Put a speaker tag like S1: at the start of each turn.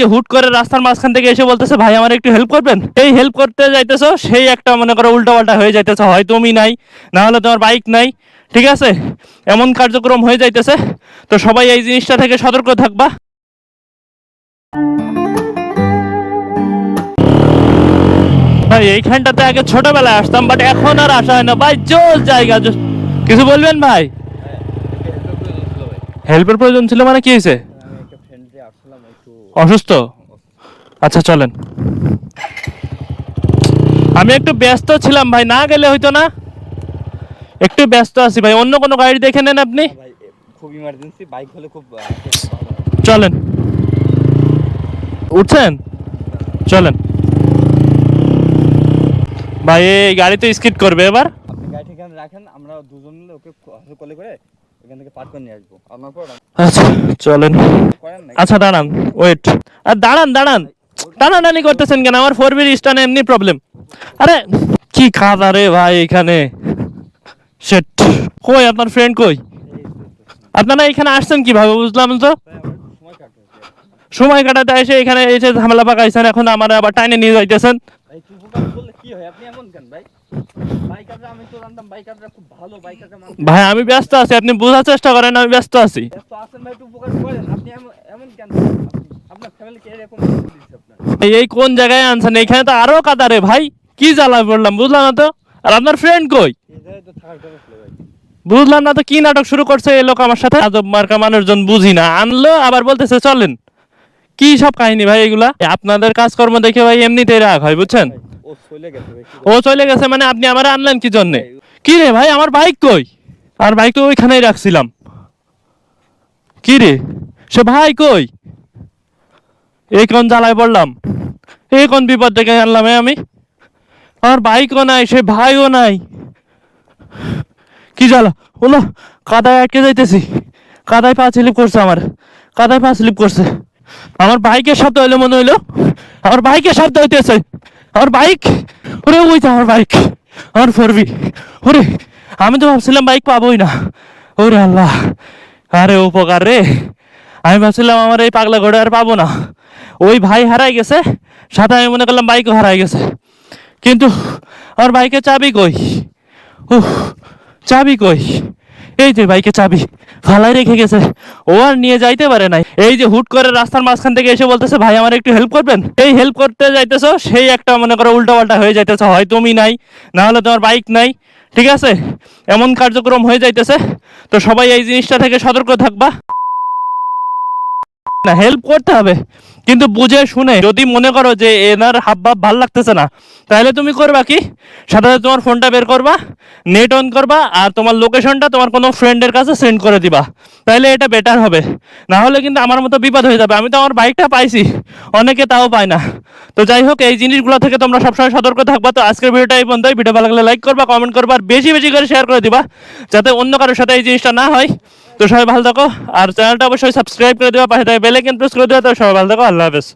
S1: যে হুট করে রাস্তার মাঝখান থেকে এসে বলতেছে ভাই আমার একটু হেল্প করবেন? এই হেল্প করতে যাইতেছো? সেই একটা মনে করো উল্টা পাল্টা হয়ে যাইতেছে। হয় তুমি নাই না হলে তোমার বাইক নাই ঠিক আছে? এমন কার্যক্রম হয়ে যাইতেছে। তো সবাই এই জিনিসটা থেকে সতর্ক থাকবা। ভাই এইখানটাতে আগে ছোটবেলায় আসতাম বাট এখন আর আসা হয় না। ভাই জোর জায়গা কিছু বলবেন ভাই? হেল্পের প্রয়োজন ছিল মানে কি হয়েছে? অসুস্থ? আচ্ছা চলেন। আমি একটু ব্যস্ত ছিলাম ভাই না গেলে হইতো না। একটু ব্যস্ত আছি ভাই অন্য কোনো গাড়ি দেখে নেন আপনি।
S2: খুব ইমার্জেন্সি বাইক হলে খুব
S1: চলেন। উঠছেন? চলেন। ভাই এই গাড়ি তো স্কিড করবে এবার।
S2: আপনি গাড়ি এখানে রাখেন আমরা দুজন মিলে ওকে কলে করে এখান থেকে পার্ক করে নিয়ে আসব। আপনার পর
S1: আচ্ছা চলেন। আচ্ছা দাঁড়ান ওয়েট আর দাঁড়ান দাঁড়ান। টানাটানি করতেছেন কেন? আমার ফোর বির স্টানে এমনি প্রবলেম আরে, কি খাতা রে ভাই এখানে? সেট কই, আপনার ফ্রেন্ড কই? আপনারা এখানে আসছেন কীভাবে, বুঝলাম তো?
S2: সময়
S1: কাটাতে এসে এখানে এসে ঝামেলা পাকাইছেন, এখন আমার আবার টাইনে নিয়ে যাইতেছেন।
S2: কি হয়? আপনি এমন কেন ভাই?
S1: ভাই আমি ব্যস্ত আছি আপনি বোঝার চেষ্টা করেন আমি ব্যস্ত আছি। এই- কোন জায়গায় আনছেন? এখানে তো আরও কাদারে ভাই। কি জ্বালা পড়লাম বুঝলাম না তো? আর আপনার ফ্রেন্ড কই? বুঝলাম না তো কি নাটক শুরু করছে? এই লোক আমার সাথে আজব মার্কা মানুষজন বুঝি না। আনলো আবার বলতেছে চলেন। কি সব কাহিনী ভাই এগুলা? আপনাদের কাজকর্ম দেখে ভাই এমনিতেই রাগ হয় বুঝছেন?
S2: ও চলে গেছে
S1: মানে আপনি আমার আনলেন কি জন্য? কি রে ভাই, আমার বাইক কই? আর বাইক তো ওইখানেই রাখছিলাম। কি রে? সে ভাই কই? এই কোন জ্বালায় পড়লাম? এই কোন বিপদ ডেকে আনলাম আমি? আমার বাইকও নাই, সে ভাইও নাই। কি জ্বালা? হলো কাদায় আটকে যাইতেছি। কাদায় পা স্লিপ করছে আমার। কাদায় পা স্লিপ করছে। আমার বাইকের শব্দ হইল মনে হইল। আমার বাইকের শব্দ হইতেছে। আমার বাইক ওরে, ওই তো আমার বাইক আমার ফোরবি ওরে, আমি তো ভাবছিলাম বাইক পাবোই না। ওরে আল্লাহ। আরে, উপকার রে। আমি ভাবছিলাম আমার এই পাগলা ঘোড়া আর পাবো না। ওই ভাই হারাই গেছে, সাথে আমি মনে করলাম বাইকও হারাই গেছে। কিন্তু আমার বাইকের চাবি কই? উহ চাবি কই? এই যে বাইকে চাবি। ফালাই রেখে গেছে। ও আর নিয়ে যাইতে পারে নাই। এই যে হুট করে রাস্তার মাঝখান থেকে এসে বলতেছে, ভাই, আমার একটু হেল্প করবেন? এই হেল্প করতে যাইতেছো, সেই একটা মনে করো উল্টা পাল্টা হয়ে যাইতেছে, হয় তুমি নাই না হলে তোমার বাইক নাই। ঠিক আছে? এমন কার্যক্রম হয়ে যাইতেছে। তো সবাই এই জিনিসটা থেকে সতর্ক থাকবা। না হেল্প করতে হবে। কিন্তু বুঝে শুনে যদি মনে করো যে এনার হাব ভাব ভালো লাগতেছে না, তাহলে তুমি করবা কি? সাথে সাথে তোমার ফোনটা বের করবা নেট অন করবা, আর তোমার লোকেশনটা তোমার কোনো ফ্রেন্ডের কাছে সেন্ড করে দিবা। তাহলে এটা বেটার হবে। না হলে কিন্তু আমার মতো বিপদ হয়ে যাবে। আমি তো আমার বাইকটা পাইছি, অনেকে তাও পায় না। তো যাই হোক, এই জিনিসগুলো থেকে তোমরা সবসময় সতর্ক থাকবা। তো আজকের ভিডিওটা এই পর্যন্তই। ভিডিও ভালো লাগলে লাইক করবা কমেন্ট করবা, আর বেশি বেশি করে শেয়ার করে দিবা, যাতে অন্য কারোর সাথে এই জিনিসটা না হয়। তো সবাই ভালো থাকো। আর চ্যানেলটা অবশ্যই সাবস্ক্রাইব করে দেওয়া পাশে থাকে আইকন প্রেস করে দেওয়া তো সবাই ভালো থাকো, আল্লাহ হাফেজ।